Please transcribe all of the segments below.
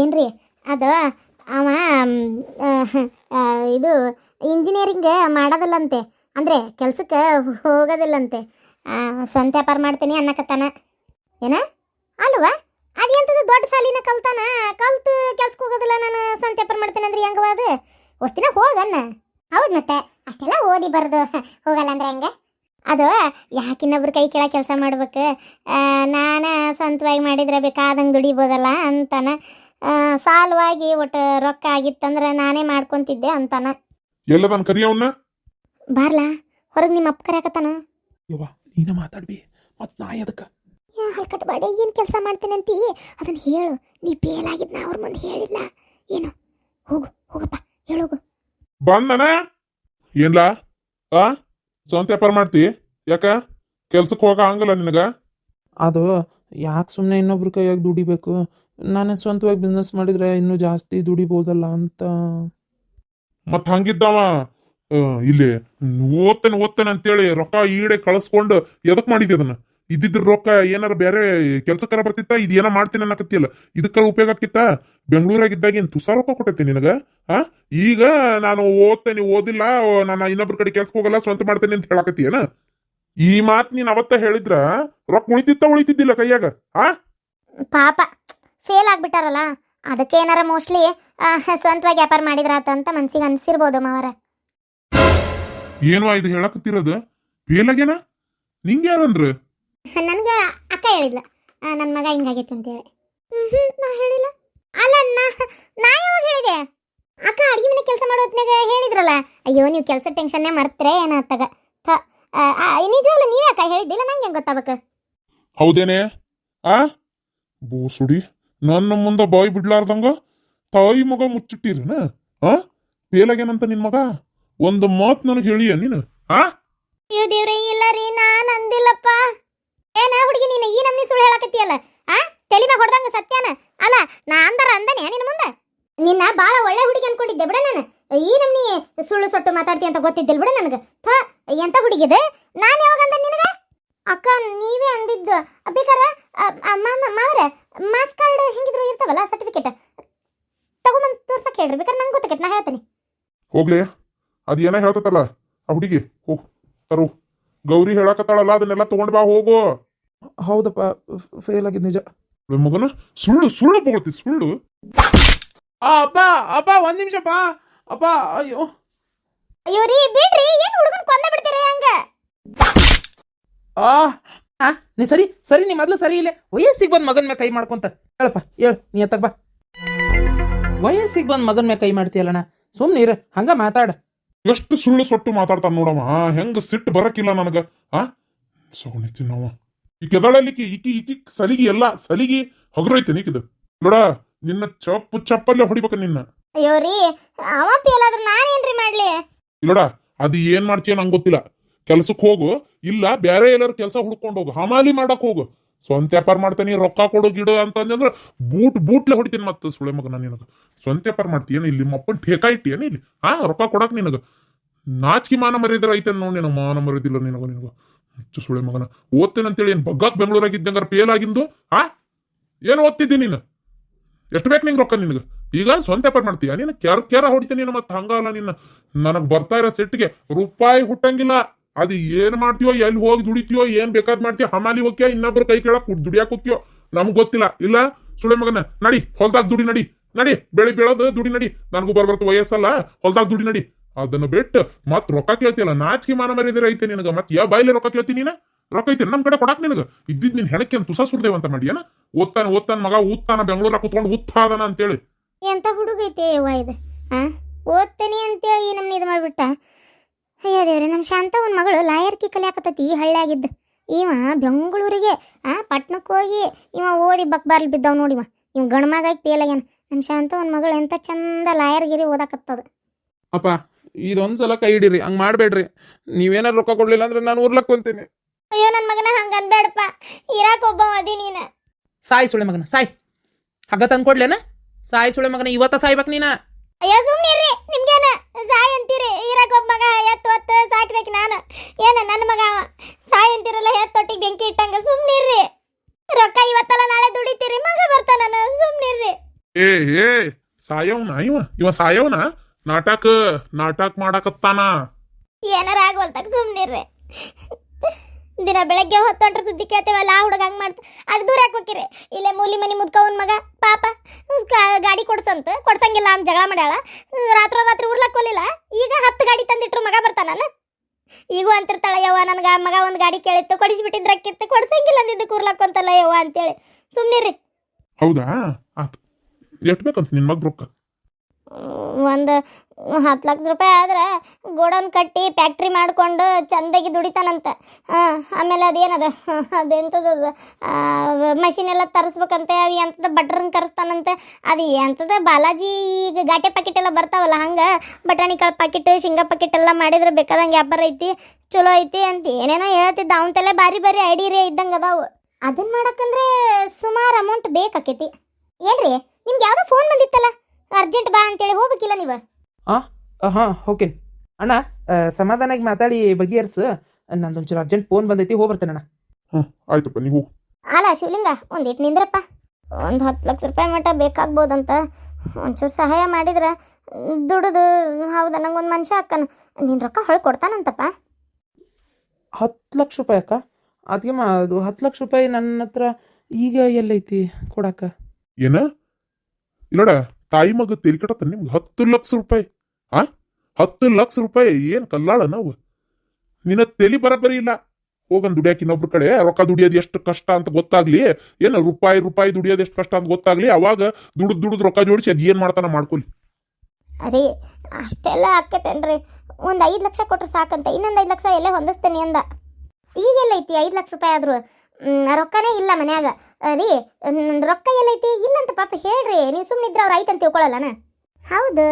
ಏನ್ರಿ? ಅದು ಅವ ಇದು ಇಂಜಿನಿಯರಿಂಗ್ ಮಾಡೋದಿಲ್ಲಂತೆ. ಅಂದರೆ ಕೆಲಸಕ್ಕೆ ಹೋಗೋದಿಲ್ಲಂತೆ. ಸ್ವಂತ ವ್ಯಾಪಾರ ಮಾಡ್ತೀನಿ ಅನ್ನಕತ್ತಾನ. ಏನ? ಅಲ್ವಾ? ಅದೆಂತದ ದೊಡ್ಡ ಸಾಲಿನ ಕಲ್ತಾನ? ಕಲ್ತು ಕೆಲ್ಸಕ್ಕೆ ಹೋಗೋದಿಲ್ಲ ನಾನು, ಸ್ವಂತ ವ್ಯಾಪಾರ ಮಾಡ್ತೇನೆ ಅಂದ್ರೆ ಹೆಂಗವ ಅದು? ವಸ್ತಿನ ಹೋಗಣ್ಣ ಹೌದು ಮತ್ತೆ, ಅಷ್ಟೆಲ್ಲ ಓದಿ ಬರೆದು ಹೋಗಲ್ಲ ಅಂದ್ರೆ ಹೆಂಗೆ? ಅದು ಯಾಕಿನ್ನೊಬ್ರು ಕೈ ಕೆಳ ಕೆಲಸ ಮಾಡ್ಬೇಕು? ನಾನು ಸ್ವಂತವಾಗಿ ಮಾಡಿದ್ರೆ ಬೇಕಾದಂಗೆ ದುಡಿಬೋದಲ್ಲ ಅಂತಾನ. ಸಾಲವಾಗಿ ಒಟ್ಟು ರೊಕ್ಕ ಆಗಿತ್ತಂದ್ರೆ ನಾನೇ ಮಾಡ್ಕೊಂತಿದ್ದೆ ಅಂತಾನ. ಎಲ್ಲ ಕರಿ ಅವನ್ನ ಬಾರ್ಲಾ ಹೊರಗೆ ನಿಮ್ಮ ಅಪ್ಪ ಕರೆಯಕತ್ತಾನ? ಯವ್ವ ನೀನ ಮಾತಾಡ್ಬಿ ಮತ್ ನಾ ಅದಕ್ಕ. ಹಲ್ಕಟ್ಬಾಡಿ ಏನು ಕೆಲಸ ಮಾಡ್ತೇನಂತಿ? ಅದನ್ನ ಹೇಳು ನೀ ಬೇಲಾಗಿದ್ನ ಅವ್ರ ಮುಂದೆ ಹೇಳಿಲ್ಲ. ಏನು? ಹೋಗು ಹೋಗಪ್ಪ ಹೇಳೋಗು ಬಂದನ? ಏನ್ಲ? ಆ? ಸ್ವಂತ ವ್ಯಾಪಾರ ಮಾಡ್ತಿ? ಯಾಕ? ಕೆಲ್ಸಕ್ಕೆ ಹೋಗ ಹಂಗಲ್ಲ ನಿನಗ? ಅದು ಯಾಕೆ ಸುಮ್ಮನೆ ಇನ್ನೊಬ್ರ ಕೈಯಾಗ ದುಡಿಬೇಕು? ನಾನು ಸ್ವಂತವಾಗಿ ಬಿಸ್ನೆಸ್ ಮಾಡಿದ್ರೆ ಇನ್ನೂ ಜಾಸ್ತಿ ದುಡಿಬೋದಲ್ಲ ಅಂತ. ಮತ್ತೆ ಹಂಗಿದ್ದಾವ ಆ, ಇಲ್ಲಿ ಓದ್ತೇನೆ ಓದ್ತೇನೆ ಅಂತೇಳಿ ರೊಕ್ಕ ಈಡೆ ಕಳಿಸ್ಕೊಂಡು ಎದಕ್ ಮಾಡಿದ್ದೆ ಅದನ್ನ? ಇದ್ದಿದ್ರ ರೊಕ್ಕ ಏನಾರ ಬೇರೆ ಕೆಲ್ಸಕ್ಕಾರ ಬರ್ತಿತ್ತ? ಇದು ಏನೋ ಮಾಡ್ತೀನಿ ಅನ್ನಕತ್ತಿಲ್ಲ ಇದಕ್ಕ ಉಪಯೋಗ ಆಕಿತ್ತ ಬೆಂಗಳೂರಾಗಿದ್ದಾಗ ಏನ್ ತುಸಾ ರೊಕ್ಕ ಕೊಟ್ಟೈತಿ ನಿನಗ ಆ? ಈಗ ನಾನು ಓದ್ತೇನೆ ಓದಿಲ್ಲ ನಾನು ಇನ್ನೊಬ್ರ ಕಡೆ ಕೆಲ್ಸಕ್ಕೆ ಹೋಗಲ್ಲ ಸ್ವಂತ ಮಾಡ್ತೇನೆ ಅಂತ ಹೇಳಕತ್ತೀಯನ ಈ ಮಾತ್ ನೀನ್ ಅವತ್ತ ಹೇಳಿದ್ರ ರೊಕ್ಕ ಉಳಿತಿತ್ತ ಉಳಿತಿದ್ದಿಲ್ಲ ಕೈಯಾಗ ಆ? ಪಾಪ ಫೇಲ್ ಆಗ್ಬಿಟ್ಟಾರಲ್ಲ? ಅದಕ್ಕೆ ಏನಾರ ಮೋಸ್ಟ್ಲಿ ಸ್ವಂತವಾಗಿ ವ್ಯಾಪಾರ ಮಾಡಿದ್ರಾತ ಅಂತ ಮನ್ಸಿಗೆ ಅನ್ಸಿರ್ಬೋದು ಮಾವರ. ಏನು ಇದು ಹೇಳಕತ್ತಿರೋದು? ಫೇಲಾಗೇನ ನಿಂಗೆ ಯಾರಂದ್ರು? ನನಗೆ ಅಕ್ಕ ಹೇಳಿದ್ಲ. ನನ್ನ ಮಗ ಹಿಂಗಾಗೈತೆ ಅಂತೇಳಿ ಹೇಳಿ. ನಾ ಹೇಳಿಲ್ಲ. ಅಲ್ಲ ನಾ ನಾ ಯಾವಾಗ ಹೇಳಿದೆ? ಅಕ್ಕ ಅಡುಗೆ ಮನೆ ಕೆಲಸ ಮಾಡೋ ಹೊತ್ನಾಗ ಹೇಳಿದ್ರಲ್ಲ. ಅಯ್ಯೋ ನೀವು ಕೆಲಸ ಟೆನ್ಷನ್ನೇ ಮರ್ತ್ರೆ ಏನಾಗ್ತಾಗ ಥ ನಿಜವಾಗ್ಲೂ ನೀವೇ ಅಕ್ಕ ಹೇಳಿದ್ದಿಲ್ಲ? ನಂಗೆ ಹೆಂಗೆ ಗೊತ್ತಾಗಬೇಕು? ಹೌದೇನೆ? ಆ? ಬೋಸುಡಿ ನನ್ನ ಮುಂದೆ ಬಾಯಿ ಬಿಡ್ಲಾರ್ದಂಗ ತಾಯಿ ಮಗ ಮುಚ್ಚಿಟ್ಟಿರನ? ಆ? ಫೇಲಾಗೇನಂತ ನಿನ್ ಮಗ? ಒಂದು ಮಾತ್ ನನಗೆ ಹೇಳಿಯ ನೀನು? ಆ? ಅಯ್ಯೋ ದೇವ್ರೆ ಇಲ್ಲ ರೀ ನಾನು ಅಂದಿಲ್ಲಪ್ಪ. ಏನ ಹುಡುಗಿ ನೀನು, ಈ ನಮ್ನಿ ಸುಳ್ಳು ಹೇಳಕತ್ತೀಯಲ್ಲ? ಆ? ತಲೆ ಮ್ಯಾಗ ಹೊಡ್ದಂಗ ಸತ್ಯಾನ? ಅಲ್ಲ, ನಾ ಅಂದರ ಅಂದನೆ ನಿನ್ನ ಮುಂದೆ? ನಿನ್ನ ಬಾಳ ಒಳ್ಳೆ ಹುಡುಗಿ ಅನ್ಕೊಂಡಿದ್ದೆ ಬಿಡ ನಾನು. ಈ ನಮ್ನಿ ಸುಳ್ಳು ಸೊಟ್ಟು ಮಾತಾಡ್ತಿ ಅಂತ ಗೊತ್ತಿದ್ದಿಲ್ಲ ಬಿಡ ನನಗೆ. ಥ, ಎಂತ ಹುಡುಗಿದೆ? ನಾನು ಯಾವಾಗ ಅಂದ ನಿನಗ? ಅಕ್ಕ ನೀವೇ ಅಂದಿದ್ದು. ಬೇಕಾರೆ ಮಾವ್ರೆ ಮಾಸ್ ಕಾರ್ಡ್ ಹೆಂಗಿದ್ರು ಇರ್ತಾವಲ್ಲ ಸರ್ಟಿಫಿಕೇಟ್ ತಗೊಂಬಂದು ತೋರ್ಸಕ್ಕೆ ಹೇಳ್ರಿ. ಬೇಕಾದ್ರೆ ನಂಗೆ ಗೊತ್ತಾಗೈತೆ ನಾ ಹೇಳ್ತೀನಿ. ಹೋಗ್ಲಿ ಅದು ಏನೋ ಹೇಳ್ತತ್ತಲ್ಲ ಆ ಹುಡುಗಿ ಹೋಗ್ ತರು. ಗೌರಿ ಹೇಳಕತ್ತಾಳಲ್ಲ ಅದನ್ನೆಲ್ಲ ತಗೊಂಡ್ ಬಾ ಹೋಗು. ಹೌದಪ್ಪ ಫೇಲ್ ಆಗಿದ್ ನಿಜ. ಮಗನ? ಸುಳ್ಳು ಸುಳ್ಳು ಬೋಗತಿ ಸುಳ್ಳು. ಆ, ಅಪ್ಪ ಅಪ್ಪ ಒಂದ್ ನಿಮಿಷಪ್ಪ ಅಪ್ಪ ಅಯ್ಯೋ. ಅಯ್ಯೋ ರೀ ಬಿಡ್ರಿ ಏನ್ ಹುಡುಗನ್ ಕೊಂದ ಬಿಡ್ತೀರಿ ಹಂಗ? ಆ ಹಾ ನೀ ಸರಿ ಸರಿ ನೀ ಮೊದ್ಲು ಸರಿ ಇಲ್ಲೇ. ವಯಸ್ಸಿಗೆ ಬಂದ್ ಮಗನ್ ಮೇಲೆ ಕೈ ಮಾಡ್ಕೊಂತ. ಹೇಳಪ್ಪ ಹೇಳು ನೀ ಎತ್ತಕ್ ಬಾ. ವಯಸ್ಸಿಗೆ ಬಂದ್ ಮಗನ್ ಮೇಲೆ ಕೈ ಮಾಡ್ತೀಯಲ್ಲಣ್ಣ. ಸುಮ್ನೆ ಇರ ಹಂಗ ಮಾತಾಡ. ಎಷ್ಟು ಸುಳ್ಳು ಸೊಟ್ಟು ಮಾತಾಡ್ತಾನ ನೋಡಮ್ಮ ಹೆಂಗ ಸಿಟ್ಟು ಬರಕಿಲ್ಲ ನನಗ. ಆ ಸೌಣಿ ತಿನ್ನವ ಈ ಕೆದಳಲಿಕ್ಕೆ ಇಕ್ಕಿ ಇಕ್ಕಿ ಸಲಿಗಿ ಎಲ್ಲ ಸಲಿಗಿ ಹಗರೈತೆ ನೀಕಿದು ನೋಡ ನಿನ್ನ ಚಪ್ಪು ಚಪ್ಪಲ್ಲೇ ಹೊಡಿಬೇಕ ನಿನ್ನ. ಅಯ್ಯೋ ರೀ ಅವ ಪೇಲಾದ್ರೆ ನಾನೇನ್ರಿ ಮಾಡ್ಲಿ? ನೋಡ ಅದು ಏನ್ ಮಾಡ್ತೀಯ ನಂಗೆ ಗೊತ್ತಿಲ್ಲ. ಕೆಲ್ಸಕ್ಕೆ ಹೋಗು, ಇಲ್ಲ ಬೇರೆ ಎಲ್ಲಾರು ಕೆಲಸ ಹುಡ್ಕೊಂಡು ಹೋಗು, ಹಮಾಲಿ ಮಾಡಕ್ ಹೋಗು. ಸ್ವಂತ ವ್ಯಾಪಾರ ಮಾಡ್ತಾನೆ, ರೊಕ್ಕ ಕೊಡು, ಗಿಡು ಅಂತಂದ್ರೆ ಬೂಟ್, ಬೂಟ್ಲೆ ಹೊಡಿತೀನಿ ಮತ್ತೆ ಸುಳೆ ಮಗನ ನಿನಗೆ. ಸ್ವಂತ ವ್ಯಾಪಾರ ಮಾಡ್ತೀಯೇನು ಇಲ್ಲಿ? ಮಪ್ಪನ್ ಠೇಕಾ ಇಟ್ಟಿಯನ ಇಲ್ಲಿ? ಹಾ, ರೊಕ್ಕ ಕೊಡಕ್ ನಿನಗೆ. ನಾಚಿಕೆ ಮಾನ ಮರ್ಯಾದ್ರೆ ಐತೆ ನೋಡಿ ನಿನಗೆ ಮಾನ ಮರ್ಯಾದಿಲ್ಲ ನಿನಗ ನಿನಗ. ಹುಚ್ಚು ಸುಳೆ ಮಗನ. ಓದ್ತೇನೆ ಅಂತೇಳಿ ಏನು ಬಗ್ಗಾಕ್ ಬೆಂಗಳೂರಾಗಿದ್ದಂಗಾರ ಫೇಲ್ ಆಗಿಂದು? ಆ ಏನು ಓದ್ತಿದ್ದಿ ನೀನು? ಎಷ್ಟು ಬೇಕು ನಿಂಗೆ ರೊಕ್ಕ ನಿನಗೆ? ಈಗ ಸ್ವಂತ ವ್ಯಾಪಾರ ಮಾಡ್ತೀಯ ನೀನು? ಕೆರ ಕೆರ ಹೊಡಿತೀನಿ ನೀನು ಮತ್ತೆ ಹಂಗಲ್ಲ ನಿನ್ನ ನನಗೆ ಬರ್ತಾ ಇರೋ ಸೆಟ್ಗೆ ರೂಪಾಯಿ ಹುಟ್ಟಂಗಿಲ್ಲ. ಅದು ಏನ್ ಮಾಡ್ತೀಯೋ, ಎಲ್ಲಿ ಹೋಗಿ ದುಡಿತೀಯೋ, ಏನ್ ಬೇಕಾದ್ ಮಾಡ್ತೀಯೋ, ಹಮಾಲಿ ಹೋಗ್ಯೋ ಇನ್ನೊಬ್ರು ಕೈ ಕೇಳಕ್ ದುಡಿಯಾಕ್ ಹೋಗ್ಯೋ ನಮ್ಗ್ ಗೊತ್ತಿಲ್ಲ. ಇಲ್ಲ ಸುಳೆ ಮಗನ, ನಡಿ, ಹೊಲ್ದಾಗ ದುಡಿ, ನಡಿ ನಡಿ, ಬೆಳೆ ಬೆಳೋದು, ದುಡಿ, ನಡಿ. ನನಗೂ ಬರ್ಬರ್ತ ವಯಸ್ಸಲ್ಲ, ಹೊಲ್ದಾಗ ದುಡಿ, ನಡಿ. ಅದನ್ನ ಬಿಟ್ಟು ಮತ್ ರೊಕ್ಕ ಕೇಳ್ತಿಯಲ್ಲ, ನಾಚಿಕೆ ಮಾನ ಮರ್ಯಾದೆ ಐತೆ ನಿನಗ. ಮತ್ ಯಾವ ಬಾಯಿಲೆ ರೊಕ್ಕ ಕೇಳ್ತೀನಿ ನೀನ? ರೊಕ್ಕ ಐತೆ, ನಮ್ ಕಡೆ ಕೊಡಾಕ್ ನಿನಗ. ಇದ್ದಿದ್ ನಿನ್ ಹೆಣಕ್ಕೆ ತುಸ ಸುರ್ದೇವಂತ ಮಾಡಿ ಏನ ಓದ್ತಾನ ಓದ್ತಾನ ಮಗ ಊತ್ತಾನ ಬೆಂಗಳೂರಾಗ ಕುತ್ಕೊಂಡು ಉತ್ತಾದನ ಅಂತೇಳಿ. ಎಂತ ಹುಡುಗ ಐತೆ ಓದ್ತೇನೆ ಅಂತೇಳಿ ನಮ್ಮ ಇದು ಮಾಡ್ಬಿಟ್ಟ. ಅಯ್ಯೋ ದೇವ್ರಿ ನಮ್ಮ ಶಾಂತ ಒಂದು ಮಗಳು ಲಾಯರ್ಕಿ ಕಲಿಯಾಕತ್ತೈತಿ ಈ ಹಳ್ಳಿಯಾಗಿದ್ದು ಇವ ಬೆಂಗಳೂರಿಗೆ ಆ ಪಟ್ಣಕ್ಕೆ ಹೋಗಿ ಇವ ಓದಿ ಬಕ್ಬಾರ್ಲಿ ಬಿದ್ದವ್ ನೋಡಿವ ಇವ. ಗಣಮಗಾಗಿ ಪೇಲಾಗ್ಯಾನ ನಮ್ಮ ಶಾಂತ ಒಂದು ಮಗಳು ಎಂತ ಚಂದ ಲಾಯರ್ ಗಿರಿ ಓದಾಕತ್ತದ. ಅಪ್ಪ ಇದೊಂದ್ಸಲ ಕೈ ಹಿಡೀರಿ ಹಂಗ್ ಮಾಡ್ಬೇಡ್ರಿ. ನೀವೇನಾರ ರೊಕ್ಕ ಕೊಡ್ಲಿಲ್ಲ ಅಂದ್ರೆ ನಾನು ಊರ್ಲಕ್ ಕುಂತೀನಿ. ಅಯ್ಯೋ ನನ್ನ ಮಗನ ಹಂಗ ಅನ್ಬೇಡಪ್ಪ ಇರಾಕ ಒಬ್ಬ ಅದಿ ನೀನ. ಸಾಯ್ ಸುಳೆ ಮಗನ ಸಾಯ್. ಹಗ್ಗ ತಂದ್ಕೊಡ್ಲೇನ? ಸಾಯ್ ಸುಳೆ ಮಗನ ಇವತ್ತ ಸಾಯ್ಬೇಕು ನೀನ. ಅಯ್ಯೋ ಸುಮ್ನಿರ್ರಿ ನಿಮ್ಗೇನ? ಸಾಯ್ ಅಂತೀರಿ. ಇರಾಕ ಒಬ್ಬ ಮಗ ಎತ್ತು ಹೊತ್ತು ಸಾಕ್ಬೇಕು ನಾನು. ಏನ ನನ್ನ ಮಗ ಅವ? ಸಾಯ್ ಅಂತಿರಲ್ಲ ಎತ್ತೊಟ್ಟಿಗೆ ಬೆಂಕಿ ಇಟ್ಟಂಗ. ಸುಮ್ನಿರ್ರಿ ರೊಕ್ಕ ಇವತ್ತಲ್ಲ ನಾಳೆ ದುಡಿತೀರಿ. ಮಗ ಬರ್ತಾನ ಸುಮ್ನಿರ್ರಿ ಏ ಏ ಸಾಯವನ ಇವ? ಇವ ಸಾಯವನ? ನಾಟಕ ನಾಟಕ ಮಾಡಕತ್ತಾನ. ಏನಾರ ಆಗೋಲ್ತಾಗ ಸುಮ್ಮನಿರ್ರೆ ದಿನ ಬೆಳಗ್ಗೆ ಹೊತ್ತೊಂಟ್ರ ಸುದ್ದಿ ಕೇಳ್ತೇವಲ್ಲ ಆ ಹುಡುಗ ಹಂಗೆ ಮಾಡ್ತ, ಅಷ್ಟು ದೂರ ಹಾಕೋಕಿರಿ? ಇಲ್ಲೇ ಮೂಲಿ ಮನಿ ಮುದ್ಕವನ್ ಮಗ, ಪಾಪ ಗಾಡಿ ಕೊಡ್ಸಂತ, ಕೊಡ್ಸಂಗಿಲ್ಲ ಅಂತ ಜಗಳ ಮಾಡ್ಯಾಳ ರಾತ್ರೋ ರಾತ್ರಿ ಊರ್ಲಕ್ ಹೋಲಿಲ್ಲ, ಈಗ ಹತ್ತು ಗಾಡಿ ತಂದಿಟ್ರು ಮಗ ಬರ್ತಾನ ಈಗೂ ಅಂತಿರ್ತಾಳ, ಯವ್ವ, ನನ್ಗ ಮಗ ಒಂದು ಗಾಡಿ ಕೇಳಿತ್ತು ಕೊಡಿಸ್ಬಿಟ್ಟಿದ್ರಕ್ಕಿತ್ತು ಕೊಡ್ಸಂಗಿಲ್ಲ ಅಂದಿದ್ದು ಅಂತಲ್ಲ ಯವ್ವ, ಅಂತೇಳಿ. ಸುಮ್ಮನಿರಿ ಹೌದಾ? ಆತು ಎಷ್ಟ್ ಬೇಕಂತ ನಿನ್ ಮಗ ರೊಕ್ಕ? ಒಂದು ಹತ್ತು ಲಕ್ಷ ರೂಪಾಯಿ ಆದ್ರೆ ಗೋಡೌನ್ ಕಟ್ಟಿ ಫ್ಯಾಕ್ಟ್ರಿ ಮಾಡ್ಕೊಂಡು ಚಂದಾಗಿ ದುಡಿತಾನಂತ. ಹಾಂ, ಆಮೇಲೆ ಅದೇನದ? ಅದೆಂಥದ್ದು ಮಷಿನ್ ಎಲ್ಲ ತರಿಸ್ಬೇಕಂತೆ, ಅವು ಎಂಥದ್ದು ಬಟ್ರನ್ನ ಕರೆಸ್ತಾನಂತೆ? ಅದು ಎಂಥದ ಬಾಲಾಜಿ ಈಗ ಗಾಟೆ ಪ್ಯಾಕೆಟ್ ಎಲ್ಲ ಬರ್ತಾವಲ್ಲ ಹಂಗೆ? ಬಟಾಣಿ ಕಾಳು ಪ್ಯಾಕೆಟ್ ಶೇಂಗಾ ಪ್ಯಾಕೆಟ್ ಎಲ್ಲ ಮಾಡಿದ್ರೆ ಬೇಕಾದಂಗೆ ವ್ಯಾಪಾರ ಐತಿ, ಚಲೋ ಐತಿ ಅಂತ ಏನೇನೋ ಹೇಳ್ತಿದ್ದ. ಅವನ ತಲೆ ಬಾರಿ ಬಾರಿ ಐಡಿಯಾ ಇದ್ದಂಗೆ ಅದಾವು. ಅದನ್ನ ಮಾಡಕ್ಕಂದ್ರೆ ಸುಮಾರು ಅಮೌಂಟ್ ಬೇಕಾಕೈತಿ. ಏನ್ರಿ? ನಿಮ್ಗೆ ಯಾವುದೋ ಫೋನ್ ಬಂದಿತ್ತಲ್ಲ? ಅರ್ಜೆಂಟ್ ಬಾ ಅಂತೇಳಿ ಹೋಗ್ಬೇಕಿಲ್ಲ ನೀವು? ಹಾಂ ಓಕೆ ಅಣ್ಣ ಆ, ಸಮಾಧಾನಾಗಿ ಮಾತಾಡಿ ಬಗೆಹರಿಸು. ನಂದೊಂಚೂರು ಅರ್ಜೆಂಟ್ ಫೋನ್ ಬಂದೈತಿ ಹೋಗ್ಬರ್ತೇನೆ ಅಣ್ಣ. ಹ್ಮ್ ಆಯ್ತಪ್ಪ ನೀವು ಅಲ್ಲ ಶಿವಲಿಂಗ ಒಂದಿಟ್ಟು ನಿಂದ್ರಪ್ಪ. ಒಂದು ಹತ್ತು ಲಕ್ಷ ರೂಪಾಯಿ ಮಟ್ಟ ಬೇಕಾಗ್ಬೋದಂತ. ಒಂಚೂರು ಸಹಾಯ ಮಾಡಿದ್ರೆ ದುಡಿದು ಹೌದಾ ನಂಗೊಂದು ಮನುಷ್ಯ ಅಕ್ಕನ. ನಿನ್ನ ರೊಕ್ಕ ಹೊಳ್ ಕೊಡ್ತಾನಂತಪ್ಪ. ಹತ್ತು ಲಕ್ಷ ರೂಪಾಯಿ ಅಕ್ಕ? ಅದಕ್ಕೆ ಅದು ಹತ್ತು ಲಕ್ಷ ರೂಪಾಯಿ ನನ್ನ ಹತ್ರ ಈಗ ಎಲ್ಲೈತಿ ಕೊಡಕ್ಕ? ಏನ? ಇಲ್ಲಡ ತಾಯಿ ಮಗ ತೆಲಿಕಟತ್ತ ನಿಮ್ಗೆ ಹತ್ತು ಲಕ್ಷ ರೂಪಾಯಿ. ಆ? ಹತ್ತು ಲಕ್ಷ ರೂಪಾಯಿ ಏನ್ ಕಲ್ಲಾಳ ನಾವು? ನಿನ್ನ ತೆಲಿ ಬರಬರಿ ಇಲ್ಲ. ಹೋಗನ್ ದುಡಿಯಾಕ ಇನ್ನೊಬ್ರ ಕಡೆ. ರೊಕ್ಕ ದುಡಿಯೋದು ಎಷ್ಟು ಕಷ್ಟ ಅಂತ ಗೊತ್ತಾಗ್ಲಿ. ಏನ ರೂಪಾಯಿ ರೂಪಾಯಿ ದುಡಿಯೋದು ಎಷ್ಟು ಕಷ್ಟ ಅಂತ ಗೊತ್ತಾಗ್ಲಿ. ಅವಾಗ ದುಡ್ದು ದುಡ್ದು ರೊಕ್ಕ ಜೋಡಿಸಿ ಅದ್ ಏನ್ ಮಾಡ್ತಾನ ಮಾಡ್ಕೊಲಿ. ಅರೇ, ಅಷ್ಟೆಲ್ಲ ಆಕತ್ತೇನ್ರಿ ಒಂದ್ ಐದ್ ಲಕ್ಷ ಕೊಟ್ರೆ ಸಾಕಂತ. ಇನ್ನೊಂದು ಐದ್ ಲಕ್ಷ ಎಲ್ಲೇ ಹೊಂದಿಸ್ತೇನೆ ಅಂದ. ಈಗೆಲ್ಲೈತಿ ಐದ್ ಲಕ್ಷ ರೂಪಾಯಿ ಆದ್ರು? ರೊಕ್ಕನೇ ಇಲ್ಲ ಮನ್ಯಾಗ. ರೀ ರೊಕ್ಕ ಎಲ್ಲೈತಿ? ಇಲ್ಲಂತ ಪಾಪ ಹೇಳ್ರಿ. ನೀವು ಸುಮ್ಮನಿದ್ರೆ ಅವ್ರು ಐತಂತ ತಿಳ್ಕೊಳ್ಳಲ್ಲನ ಹೌದು.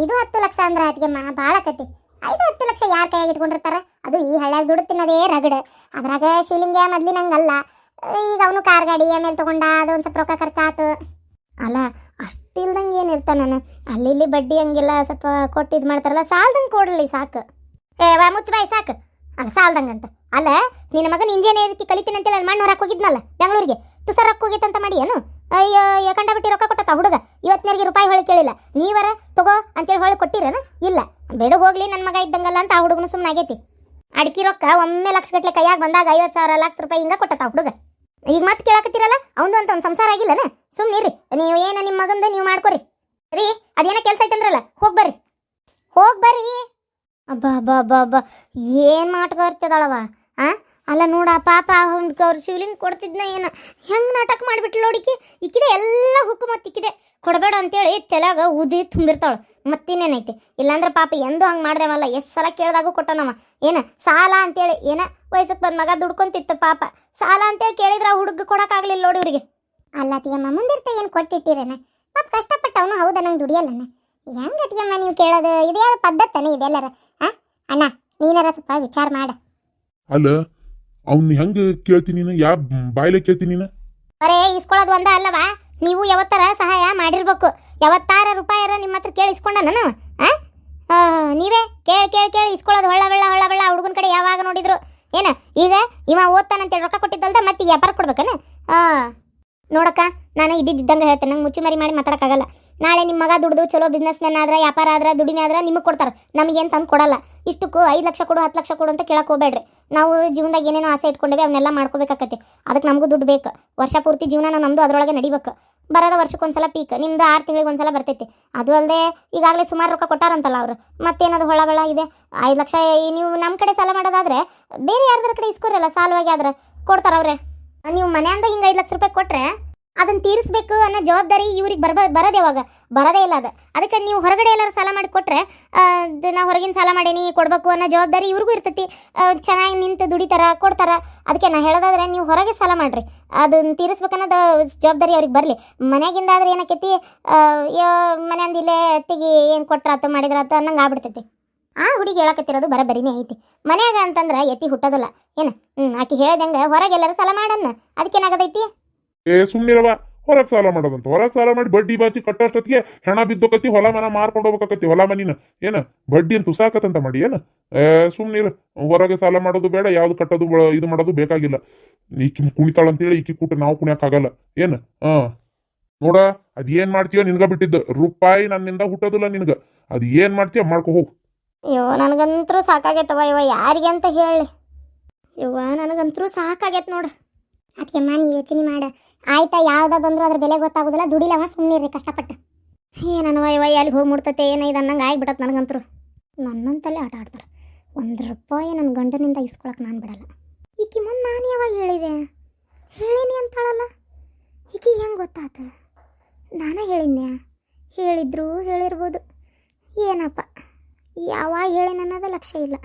ಐದು ಹತ್ತು ಲಕ್ಷ ಅಂದ್ರೆ ಅದಕ್ಕೆ ಮಾ ಭಾಳ ಆಕತಿ. ಐದು ಹತ್ತು ಲಕ್ಷ ಯಾರ ಕೈಯಾಗಿ ಇಟ್ಕೊಂಡಿರ್ತಾರ? ಅದು ಈ ಹಳ್ಳ್ಯಾಗ ದುಡ್ಡು ತಿನ್ನೋದೇ ರಗಡ್. ಅದ್ರಾಗ ಶಿವಲಿಂಗ ಮೊದ್ಲಿನಂಗಲ್ಲ ಈಗ ಅವನು ಕಾರ್ ಗಾಡಿ ಆಮೇಲೆ ತಗೊಂಡ ಅದೊಂದು ಸ್ವಲ್ಪ ರೊಕ್ಕ ಖರ್ಚಾತು. ಅಲ್ಲ ಅಷ್ಟಿಲ್ದಂಗೆ ಏನು ಇರ್ತಾನ ನಾನು ಅಲ್ಲಿ ಇಲ್ಲಿ ಬಡ್ಡಿ ಹಂಗೆಲ್ಲ ಸ್ವಲ್ಪ ಕೊಟ್ಟು ಇದು ಮಾಡ್ತಾರಲ್ಲ ಸಾಲ್ದಂಗೆ ಕೊಡಲಿ ಸಾಕು. ಏ ವಾ ಮುಚ್ಚ ಬಾಯಿ ಸಾಕು. ಅಲ್ಲ ಸಾಲ್ದಂಗಂತ ಅಲ್ಲ, ನಿನ್ನ ಮಗನ ಇಂಜಿನಿಯರಿಂಗ್ ಕಲಿತೀನಿ ಅಂತೇಳಿ ಅಲ್ಲಿ ಮಣ್ಣು ಹೊರಕ್ಕೆ ಹೋಗಿದ್ನಲ್ಲ, ಬೆಂಗಳೂರಿಗೆ. ತುಸರ್ ರೊಕ್ಕ ಹೋಗಿತ್ತಂತ ಮಾಡಿ ಏನು? ಅಯ್ಯೋ ಯಾಕಂಡ ಬಿಟ್ಟಿ ರೊಕ್ಕ ಕೊಟ್ಟತ್ತ ಹುಡುಗ? ಇವತ್ತಿನರಿಗೆ ರೂಪಾಯಿ ಹೊಳಿ ಕೇಳಿಲ್ಲ. ನೀವರ ತಗೋ ಅಂತೇಳಿ ಹೊಳಿ ಕೊಟ್ಟಿರೇನು? ಇಲ್ಲ. ಬೇಡ, ಹೋಗ್ಲಿ ನನ್ನ ಮಗ ಇದ್ದಂಗಲ್ಲ ಅಂತ ಆ ಹುಡುಗನು ಸುಮ್ಮನೆ ಆಗೈತಿ. ಅಡ್ಕಿ ರೊಕ್ಕ ಒಮ್ಮೆ ಲಕ್ಷ ಗಟ್ಟಲೆ ಕೈಯಾಗ ಬಂದಾಗ ಐವತ್ತು ಸಾವಿರ ಲಕ್ಷ ರೂಪಾಯಿ ಹಿಂಗ ಕೊಟ್ಟತ್ತ ಹುಡುಗ. ಈಗ ಮತ್ತೆ ಕೇಳಕತ್ತೀರಲ್ಲ? ಅವನು ಅಂತ ಒಂದು ಸಂಸಾರ ಆಗಿಲ್ಲನ? ಸುಮ್ಮನಿರಿ ನೀವು ಏನು ನಿಮ್ಮ ಮಗಂದ ನೀವು ಮಾಡ್ಕೊರಿ. ರೀ, ಅದೇನೋ ಕೆಲಸ ಐತಂದ್ರಲ್ಲ ಹೋಗಿ ಬರ್ರಿ. ಹೋಗಿ ಬರ್ರಿ. ಅಬ್ಬಾ ಅಬ್ಬಾ ಅಬ್ಬಾ ಅಬ್ಬಾ. ಏನು ನಾಟಕ ಇರ್ತದಳವ ಆ? ಅಲ್ಲ ನೋಡ, ಪಾಪ ಅವ್ನಿಗೆ ಅವ್ರು ಶಿವಲಿಂಗ್ ಕೊಡ್ತಿದ್ನ ಏನು? ಹೆಂಗೆ ನಾಟಕ ಮಾಡಿಬಿಟ್ಲು ನೋಡಿಕಿ ಇಕ್ಕಿದೆ ಎಲ್ಲ ಹುಕ್ಕು ಮತ್ತೆ ಇಕ್ಕಿದೆ ಕೊಡಬೇಡ ಅಂತೇಳಿ ತೆಲಾಗ ಉದಿ ತುಂಬಿರ್ತಾಳು. ಮತ್ತಿನ್ನೇನೈತಿ? ಇಲ್ಲಾಂದ್ರೆ ಪಾಪ ಎಂದೂ ಹಂಗೆ ಮಾಡ್ದೇವಲ್ಲ? ಎಷ್ಟು ಸಲ ಕೇಳಿದಾಗೂ ಕೊಟ್ಟನವ. ಏನು? ಸಾಲ ಅಂತೇಳಿ. ಏನ? ವಯಸ್ಸಕ್ಕೆ ಬಂದ ಮಗ ದುಡ್ಕೊಂತಿತ್ತು ಪಾಪ. ಸಾಲ ಅಂತೇಳಿ ಕೇಳಿದ್ರೆ ಹುಡುಗ ಕೊಡೋಕ್ಕಾಗಲಿಲ್ಲ ನೋಡಿ ಇವ್ರಿಗೆ. ಅಲ್ಲ ಅತಿಯಮ್ಮ ಮುಂದಿರ್ತ ಏನು ಕೊಟ್ಟಿಟ್ಟಿರೇನ? ಪಾಪ ಕಷ್ಟಪಟ್ಟವನು ಹೌದಾ? ನಂಗೆ ದುಡಿಯಲ್ಲನ? ಹೆಂಗ ಅತಿಯಮ್ಮ ನೀವು ಕೇಳೋದು? ಇದೇ ಪದ್ಧತನೇ ಇದೆಲ್ಲರ? ಹಾಂ ಅಣ್ಣ, ನೀನಾರ ಸ್ವಲ್ಪ ವಿಚಾರ ಮಾಡ. ಅಲ್ಲ, ಅವ್ನ ಹೆಂಗ ಕೇಳ್ತೀನಿ ಯಾ ಬಾಯ್ಲೆ ಕೇಳ್ತೀನಿ ಬರೇ ಇಸ್ಕೊಳ್ಳೋದು ಒಂದ ಅಲ್ಲವಾ? ನೀವು ಯಾವತ್ತರ ಸಹಾಯ ಮಾಡಿರ್ಬೇಕು. ಯಾವತ್ತಾರ ರೂಪಾಯಿ ನಿಮ್ಮ ಹತ್ರ ಕೇಳಿ ಇಸ್ಕೊಂಡ ನಾನು ನೀವೇ? ಕೇಳಿ ಕೇಳಿ ಕೇಳಿ ಇಸ್ಕೊಳ್ಳೋದು ಹೊಳ್ಳ ಬೆಳ್ಳ ಹೊಳ್ಳ ಬೆಳ್ಳ ಹುಡುಗನ ಕಡೆ ಯಾವಾಗ ನೋಡಿದ್ರು. ಏನ, ಈಗ ಇವ ಓದ್ತಾನಂತೇಳಿ ರೊಕ್ಕ ಕೊಟ್ಟಿದ್ದಲ್ದ, ಮತ್ತೆ ವ್ಯಾಪಾರ ಕೊಡ್ಬೇಕನ? ನೋಡಕ್ಕ, ನಾನು ಇದ್ದಿದ್ದಂಗೆ ಹೇಳ್ತೇನೆ, ನಂಗೆ ಮುಚ್ಚುಮರಿ ಮಾಡಿ ಮಾತಾಡಕ್ಕಾಗಲ್ಲ. ನಾಳೆ ನಿಮ್ಮ ಮಗ ದುಡ್ದು ಚಲೋ ಬಿಸ್ನೆಸ್ ಮ್ಯಾನ್ ಆದ್ರೆ, ವ್ಯಾಪಾರ ಆದ್ರೆ, ದುಡಿಮೆ ಆದ್ರೆ ನಿಮಗೆ ಕೊಡ್ತಾರೆ. ನಮಗೇನು ತಂದು ಕೊಡಲ್ಲ. ಇಷ್ಟಕ್ಕೂ ಐದು ಲಕ್ಷ ಕೊಡು, ಹತ್ತು ಲಕ್ಷ ಕೊಡು ಅಂತ ಕೇಳಕ್ಕೆ ಹೋಗ್ಬೇಡ್ರಿ. ನಾವು ಜೀವನದಾಗ ಏನೇನೋ ಆಸೆ ಇಟ್ಕೊಂಡೇವೆ, ಅವನ್ನೆಲ್ಲ ಮಾಡ್ಕೋಬೇಕಾಗತ್ತೆ ಅದಕ್ಕೆ ನಮಗೂ ದುಡ್ಡು ಬೇಕು. ವರ್ಷ ಪೂರ್ತಿ ಜೀವನ ನಮ್ಮದು ಅದರೊಳಗೆ ನಡಿಬೇಕು. ಬರೋದ ವರ್ಷಕ್ಕೊಂದ್ಸಲ ಪೀಕ್ ನಿಮ್ದು ಆರು ತಿಂಗಳಿಗೆ ಒಂದ್ಸಲ ಬರ್ತೈತಿ. ಅದು ಅಲ್ಲದೆ ಈಗಾಗಲೇ ಸುಮಾರು ರೊಕ್ಕ ಕೊಟ್ಟಾರಂತಲ್ಲ ಅವರು. ಮತ್ತೇನದು ಹೊಳಬಳ ಇದೆ? ಐದು ಲಕ್ಷ ನೀವು ನಮ್ಮ ಕಡೆ ಸಾಲ ಮಾಡೋದಾದ್ರೆ ಬೇರೆ ಯಾರ್ದಾರ ಕಡೆ ಇಸ್ಕೊರಲ್ಲ, ಸಾಲವಾಗಿ ಆದ್ರೆ ಕೊಡ್ತಾರ ಅವ್ರೆ. ನೀವು ಮನೆಯಿಂದ ಹಿಂಗೆ ಐದು ಲಕ್ಷ ರೂಪಾಯಿ ಕೊಟ್ರೆ ಅದನ್ನ ತೀರಿಸ್ಬೇಕು ಅನ್ನೋ ಜವಾಬ್ದಾರಿ ಇವ್ರಿಗೆ ಬರ್ಬ, ಬರೋದು ಯಾವಾಗ? ಬರೋದೇ ಇಲ್ಲ ಅದು. ಅದಕ್ಕೆ ನೀವು ಹೊರಗಡೆ ಎಲ್ಲರೂ ಸಾಲ ಮಾಡಿ ಕೊಟ್ಟರೆ ನಾ ಹೊರಗಿನ ಸಾಲ ಮಾಡೇನಿ, ಕೊಡಬೇಕು ಅನ್ನೋ ಜವಾಬ್ದಾರಿ ಇವ್ರಿಗೂ ಇರ್ತೈತಿ. ಚೆನ್ನಾಗಿ ನಿಂತು ದುಡಿತಾರ, ಕೊಡ್ತಾರ. ಅದಕ್ಕೆ ನಾ ಹೇಳೋದಾದ್ರೆ ನೀವು ಹೊರಗೆ ಸಾಲ ಮಾಡಿರಿ. ಅದನ್ನ ತೀರಿಸ್ಬೇಕನ್ನೋದು ಜವಾಬ್ದಾರಿ ಅವ್ರಿಗೆ ಬರಲಿ. ಮನೆಯಾಗಿಂದ ಆದ್ರೆ ಏನಕ್ಕೈತಿ ಮನೆಯಿಂದ ಇಲ್ಲೇ ತೆಗಿ ಏನು ಕೊಟ್ರಾತು, ಮಾಡಿದ್ರಾತು ಅನ್ನಂಗೆ ಆಗ್ಬಿಡ್ತೈತಿ. ಆ ಹುಡುಗಿ ಹೇಳಕತ್ತಿರೋದು ಬರಬರಿನೇ ಐತಿ. ಮನ್ಯಾಗ ಅಂತಂದ್ರೆ ಎತ್ತಿ ಹುಟ್ಟೋದಲ್ಲ. ಏನು? ಹ್ಞೂ ಆಕೆ ಹೇಳ್ದಂಗೆ ಹೊರಗೆ ಎಲ್ಲರೂ ಸಾಲ ಮಾಡನ್ನ. ಅದಕ್ಕೇನಾಗದೈತಿ? ಏ ಸುಮ್ಮನಿರವ ಹೊರಗೆ ಸಾಲ ಮಾಡೋದಂತ. ಹೊರಗೆ ಸಾಲ ಮಾಡಿ ಬಡ್ಡಿ ಬಾಚಿ ಕಟ್ಟೋಷ್ಟೊತ್ತಿಗೆ ಹೆಣ ಬಿದ್ದೋಕತಿ ಹೊಲ ಮನ ಮಾರ್ಕೊಂಡು ಹೋಗ್ಬೇಕತಿ ಹೊಲ ಮನಿನ. ಏನ? ಬಡ್ಡಿ ಅಂತ ತುಸಾಕತ್ತಂತ ಮಾಡಿ, ಏನ? ಏ ಸುಮ್ಮನಿರು ಹೊರಗೆ ಸಾಲ ಮಾಡೋದು ಬೇಡ, ಯಾವ್ದು ಕಟ್ಟೋದು ಇದು ಮಾಡೋದು ಬೇಕಾಗಿಲ್ಲ. ಈಕಿ ಕುಣಿತಾಳ ಅಂತೇಳಿ ಈಕಿ ಕೂಟ ನಾವು ಕುಣಿಯಕ್ಕಾಗಲ್ಲ ಏನ? ಹಾ. ನೋಡ, ಅದ್ ಏನ್ ಮಾಡ್ತೀಯೋ ನಿನ್ಗ ಬಿಟ್ಟಿದ್ದು. ರೂಪಾಯಿ ನನ್ನಿಂದ ಹುಟ್ಟೋದಿಲ್ಲ ನಿನ್ಗ. ಅದ್ ಏನ್ ಮಾಡ್ತೀಯ ಮಾಡ್ಕೊ, ಹೋಗು. ಅಯ್ಯೋ ನನಗಂತರೂ ಸಾಕಾಗೈತವ ಇವ ಯಾರಿಗೆ ಅಂತ ಹೇಳಿ. ಇವ ನನಗಂತರೂ ಸಾಕಾಗೈತೆ ನೋಡು. ಅದಕ್ಕೆ ನೀ ಯೋಚನೆ ಮಾಡ. ಆಯ್ತಾ ಯಾವ್ದಾದಂದ್ರೂ ಅದ್ರ ಬೆಲೆ ಗೊತ್ತಾಗೋದಿಲ್ಲ ದುಡಿಲವ ಸುಮ್ಮನಿರ್ರಿ ಕಷ್ಟಪಟ್ಟು. ಏನನವ ಇವ ಅಲ್ಲಿ ಹೋಗಿ ಮುಡ್ತತೆ ಏನೈದು ಅನ್ನಂಗೆ ಆಗಿಬಿಡತ್ತೆ ನನಗಂತರು ನನ್ನಂತಲ್ಲೇ ಆಟ ಆಡ್ತಾರೆ ಒಂದು ರೂಪಾಯಿ ನನ್ನ ಗಂಡನಿಂದ ಇಸ್ಕೊಳಕ್ಕೆ ನಾನು ಬಿಡಲ್ಲ. ಈಕಿ ಮುಂದೆ ನಾನು ಯಾವಾಗ ಹೇಳಿದೆ? ಹೇಳೀನಿ ಅಂತಾಳಲ್ಲ. ಈಕಿ ಹೆಂಗೆ ಗೊತ್ತಾತ? ನಾನೇ ಹೇಳಿದ್ನ್ಯಾ? ಹೇಳಿದ್ರು ಹೇಳಿರ್ಬೋದು. ಏನಪ್ಪ? ಯಾವಾಗ ಹೇಳಿನ ಅನ್ನೋದು ಲಕ್ಷ್ಯ ಇಲ್ಲ.